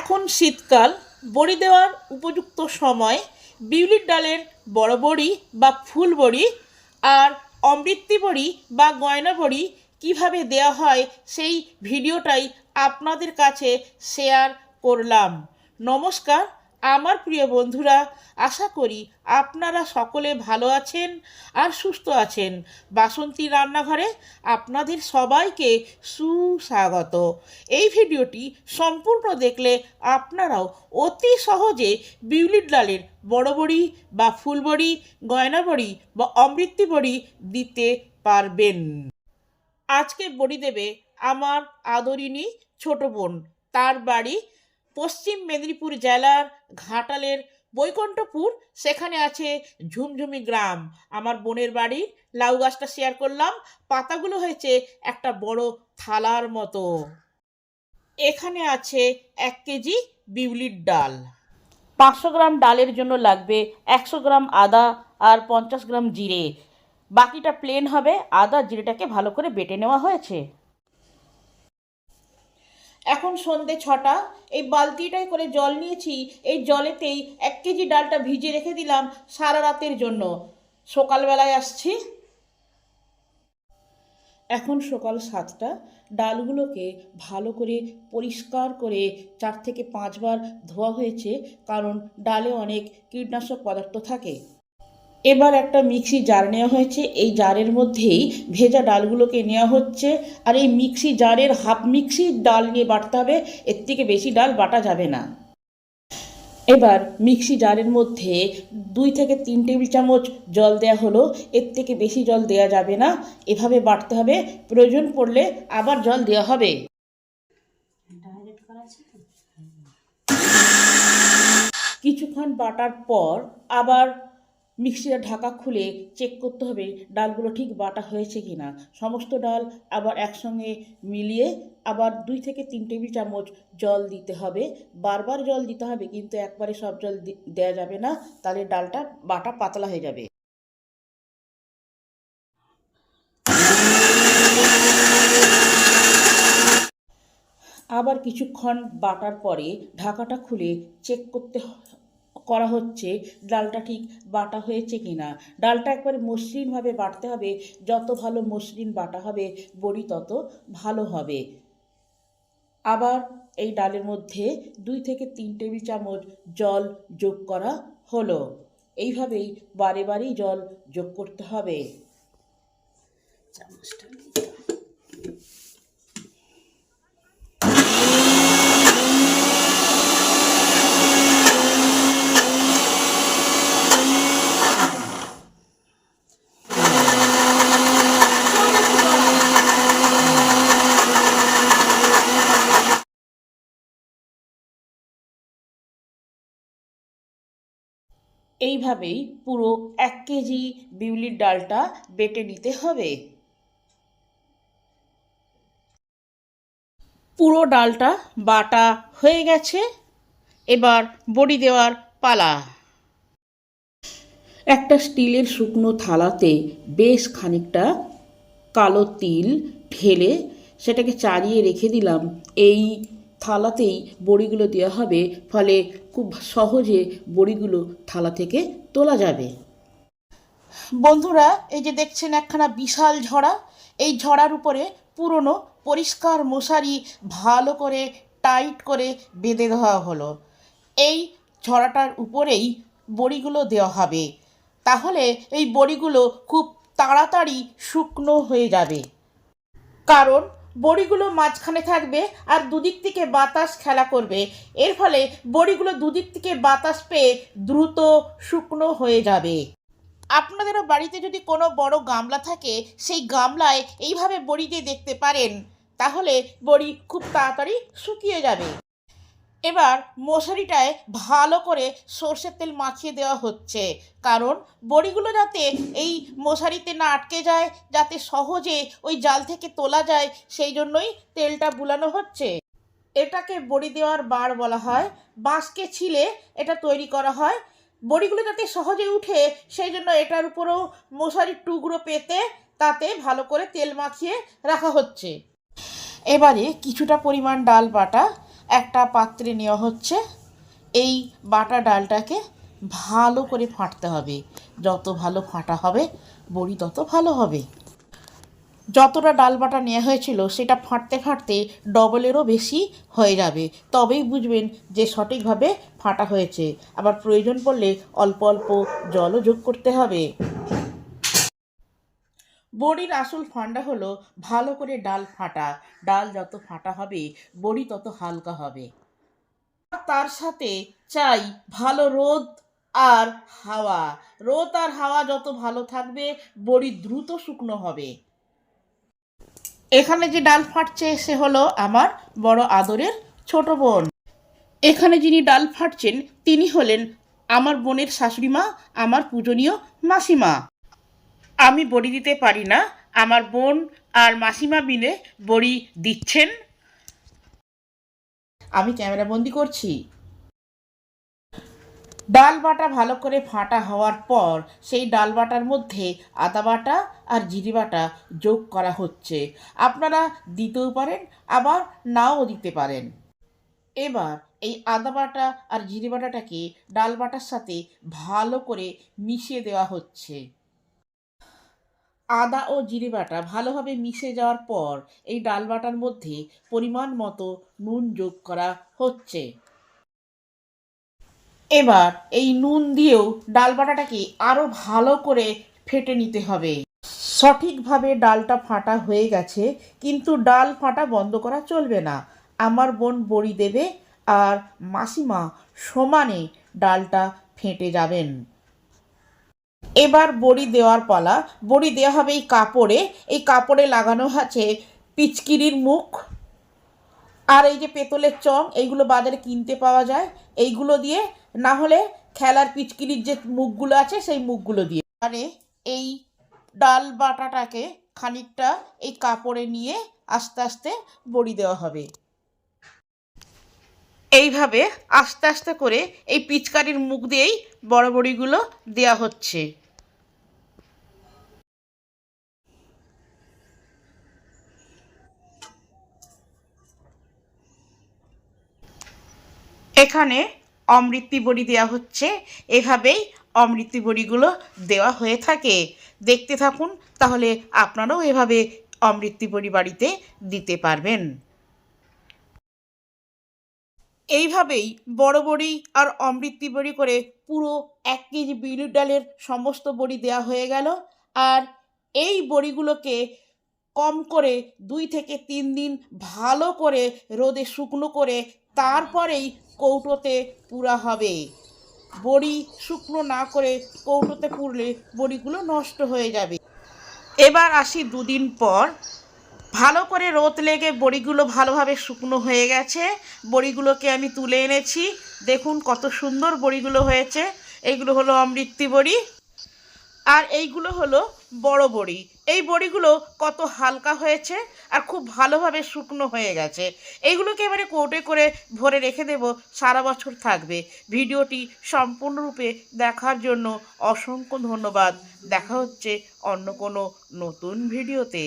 এখন শীতকাল। বড়ি দেওয়ার উপযুক্ত সময় বিউলির ডালের বড় বড়ি বা ফুল বড়ি আর অমৃতি বড়ি বা গয়না বড়ি কীভাবে দেওয়া হয় সেই ভিডিওটাই আপনাদের কাছে শেয়ার করলাম। নমস্কার আমার প্রিয় বন্ধুরা, আশা করি আপনারা সকলে ভালো আছেন আর সুস্থ আছেন। বাসন্তী রান্নাঘরে আপনাদের সবাইকে সুস্বাগত। এই ভিডিওটি সম্পূর্ণ দেখলে আপনারাও অতি সহজে বিউলির ডালের বড় বড়ি বা ফুলবড়ি গয়না বড়ি বা অমৃতি বড়ি দিতে পারবেন। আজকে বড়ি দেবে আমার আদরিনী ছোট বোন। তার বাড়ি পশ্চিম মেদিনীপুর জেলার ঘাটালের বৈকুণ্ঠপুর, সেখানে আছে ঝুমঝুমি গ্রাম। আমার বোনের বাড়ি, লাউ গাছটা শেয়ার করলাম। পাতাগুলো হয়েছে একটা বড় থালার মতো। এখানে আছে এক কেজি বিউলির ডাল। পাঁচশো গ্রাম ডালের জন্য লাগবে একশো গ্রাম আদা আর পঞ্চাশ গ্রাম জিরে। বাকিটা প্লেন হবে। আদা জিরেটাকে ভালো করে বেটে নেওয়া হয়েছে। এখন সন্ধে ছটা, এই বালতিটাই করে জল নিয়েছি, এই জলেতেই এক কেজি ডালটা ভিজে রেখে দিলাম সারা রাতের জন্য। সকালবেলায় আসছি। এখন সকাল সাতটা, ডালগুলোকে ভালো করে পরিষ্কার করে চার থেকে পাঁচবার ধোয়া হয়েছে, কারণ ডালে অনেক কীটনাশক পদার্থ থাকে। এবার একটা মিক্সি জার নেওয়া হয়েছে। এই জারের মধ্যেই ভেজা ডালগুলোকে নেওয়া হচ্ছে। আর এই মিক্সি জারের হাফ মিক্সি ডাল নিয়ে বাটতে হবে। এর থেকে বেশি ডাল বাটা যাবে না। এবার মিক্সি জারের মধ্যে দুই থেকে তিন টেবিল চামচ জল দেওয়া হলো। এর থেকে বেশি জল দেওয়া যাবে না। এভাবে বাটতে হবে। প্রয়োজন পড়লে আবার জল দেওয়া হবে। কিছুক্ষণ বাটার পর আবার মিক্সির ঢাকা খুলে চেক করতে হবে ডালগুলো ঠিক বাটা হয়েছে কি না সমস্ত ডাল আবার একসঙ্গে মিলিয়ে আবার দুই থেকে তিন টেবিল চামচ জল দিতে হবে। বারবার জল দিতে হবে কিন্তু একবারে সব জল দেওয়া যাবে না, তাহলে ডালটা বাটা পাতলা হয়ে যাবে। আবার কিছুক্ষণ বাটার পরে ঢাকাটা খুলে চেক করতে করা হচ্ছে, ডালটা ঠিক বাটা হয়েছে কি না ডালটা একবারে মসৃণভাবে বাটতে হবে, যত ভালো মসৃণ বাটা হবে, বড়ি তত ভালো হবে। আবার এই ডালের মধ্যে দুই থেকে তিন টেবিল চামচ জল যোগ করা হলো। এইভাবেই বারে বারেই জল যোগ করতে হবে। চামচটা এইভাবেই পুরো এক কেজি বিউলির ডালটা বেটে নিতে হবে। পুরো ডালটা বাটা হয়ে গেছে। এবার বড়ি দেওয়ার পালা। একটা স্টিলের শুকনো থালাতে বেশ খানিকটা কালো তিল ঢেলে সেটাকে চারিয়ে রেখে দিলাম এই থালাতেই বড়িগুলো দেওয়া হবে, ফলে খুব সহজে বড়িগুলো থালা থেকে তোলা যাবে। বন্ধুরা, এই যে দেখছেন একখানা বিশাল ঝরা এই ঝড়ার উপরে পুরনো, পরিষ্কার মশারি ভালো করে টাইট করে বেঁধে দেওয়া হলো। এই ঝরাটার উপরেই বড়িগুলো দেওয়া হবে। তাহলে এই বড়িগুলো খুব তাড়াতাড়ি শুকনো হয়ে যাবে। কারণ বড়িগুলো মাঝখানে থাকবে আর দুদিক থেকে বাতাস খেলা করবে। এর ফলে বড়িগুলো দুদিক থেকে বাতাস পেয়ে দ্রুত শুকনো হয়ে যাবে। আপনাদেরও বাড়িতে যদি কোনো বড় গামলা থাকে, সেই গামলায় এইভাবে বড়ি দিয়ে দেখতে পারেন। তাহলে বড়ি খুব তাড়াতাড়ি শুকিয়ে যাবে। এবার মশারিটায় ভালো করে সর্ষের তেল মাখিয়ে দেওয়া হচ্ছে। কারণ বড়িগুলো যাতে এই মশারিতে না আটকে যায়, যাতে সহজে ওই জাল থেকে তোলা যায়, সেই জন্যই তেলটা বুলানো হচ্ছে। এটাকে বড়ি দেওয়ার বার বলা হয়। বাঁশকে ছিলে এটা তৈরি করা হয়। বড়িগুলো যাতে সহজে উঠে, সেই জন্য এটার উপরেও মশারির টুকরো পেতে তাতে ভালো করে তেল মাখিয়ে রাখা হচ্ছে। এবারে কিছুটা পরিমাণ ডাল বাটা একটা পাত্রে নেওয়া হচ্ছে। এই বাটা ডালটাকে ভালো করে ফাটতে হবে। যত ভালো ফাটা হবে, বড়ি তত ভালো হবে। যতটা ডাল বাটা নেওয়া হয়েছিল, সেটা ফাটতে ফাটতে ডবলেরও বেশি হয়ে যাবে। তবেই বুঝবেন যে সঠিকভাবে ফাটা হয়েছে। আবার প্রয়োজন পড়লে অল্প অল্প জলও যোগ করতে হবে। বড়ির আসল ফান্ডা হলো ভালো করে ডাল ফাটা। ডাল যত ফাটা হবে, বড়ি তত হালকা হবে। তার সাথে চাই ভালো রোদ আর হাওয়া। রোদ আর হাওয়া যত ভালো থাকবে, বড়ি দ্রুত শুকনো হবে। এখানে যে ডাল ফাটছে, সে হলো আমার বড় আদরের ছোট বোন। এখানে যিনি ডাল ফাটছেন, তিনি হলেন আমার বোনের শাশুড়ি মা আমার পূজনীয় মাসিমা। আমি বড়ি দিতে পারি না। আমার বোন আর মাসিমা মিলে বড়ি দিচ্ছেন। আমি ক্যামেরা বন্দি করছি। ডাল বাটা ভালো করে ফাটা হওয়ার পর সেই ডাল বাটার মধ্যে আদা বাটা আর জিরি বাটা যোগ করা হচ্ছে। আপনারা দিতেও পারেন, আবার নাও দিতে পারেন। এবার এই আদা বাটা আর জিরে বাটাটাকে ডাল বাটার সাথে ভালো করে মিশিয়ে দেওয়া হচ্ছে। আদা ও জিরে বাটা ভালোভাবে মিশে যাওয়ার পর এই ডাল বাটার মধ্যে পরিমাণ মতো নুন যোগ করা হচ্ছে। এবার এই নুন দিয়েও ডাল বাটাটাকে আরও ভালো করে ফেটে নিতে হবে। সঠিকভাবে ডালটা ফাটা হয়ে গেছে, কিন্তু ডাল ফাটা বন্ধ করা চলবে না। আমার বোন বড়ি দেবে আর মাসিমা সমানে ডালটা ফেটে যাবেন। এবার বড়ি দেওয়ার পালা। বড়ি দেওয়া হবে এই কাপড়ে। এই কাপড়ে লাগানো আছে পিচকিরির মুখ আর এই যে পেতলের চং, এইগুলো বাজারে কিনতে পাওয়া যায়। এইগুলো দিয়ে না হলে খেলার পিচকিরির যে মুখগুলো আছে, সেই মুখগুলো দিয়ে। মানে এই ডাল বাটাটাকে খানিকটা এই কাপড়ে নিয়ে আস্তে আস্তে বড়ি দেওয়া হবে। এইভাবে আস্তে আস্তে করে এই পিচকারির মুখ দিয়েই বড় বড়িগুলো দেওয়া হচ্ছে। এখানে অমৃতি বড়ি দেওয়া হচ্ছে। এভাবেই অমৃতি বড়িগুলো দেওয়া হয়ে থাকে। দেখতে থাকুন, তাহলে আপনারাও এভাবে অমৃতি বড়ি বাড়িতে দিতে পারবেন। এইভাবেই বড় বড়ি আর অমৃতি বড়ি করে পুরো এক কেজি বিউলির ডালের সমস্ত বড়ি দেওয়া হয়ে গেল। আর এই বড়িগুলোকে কম করে দুই থেকে তিন দিন ভালো করে রোদে শুকনো করে তারপরেই কৌটোতে পুরা হবে। বড়ি শুকনো না করে কৌটোতে পুরলে বড়িগুলো নষ্ট হয়ে যাবে। এবার আসি দুদিন পর ভালো করে রোদ লেগে বড়িগুলো ভালোভাবে শুকনো হয়ে গেছে। বড়িগুলোকে আমি তুলে এনেছি। দেখুন কত সুন্দর বড়িগুলো হয়েছে। এইগুলো হলো অমৃতি বড়ি আর এইগুলো হলো বড় বড়ি। এই বড়িগুলো কত হালকা হয়েছে আর খুব ভালোভাবে শুকনো হয়ে গেছে। এইগুলোকে এবারে কোটে করে ভরে রেখে দেব। সারা বছর থাকবে। ভিডিওটি সম্পূর্ণরূপে দেখার জন্য অসংখ্য ধন্যবাদ। দেখা হচ্ছে অন্য কোনো নতুন ভিডিওতে।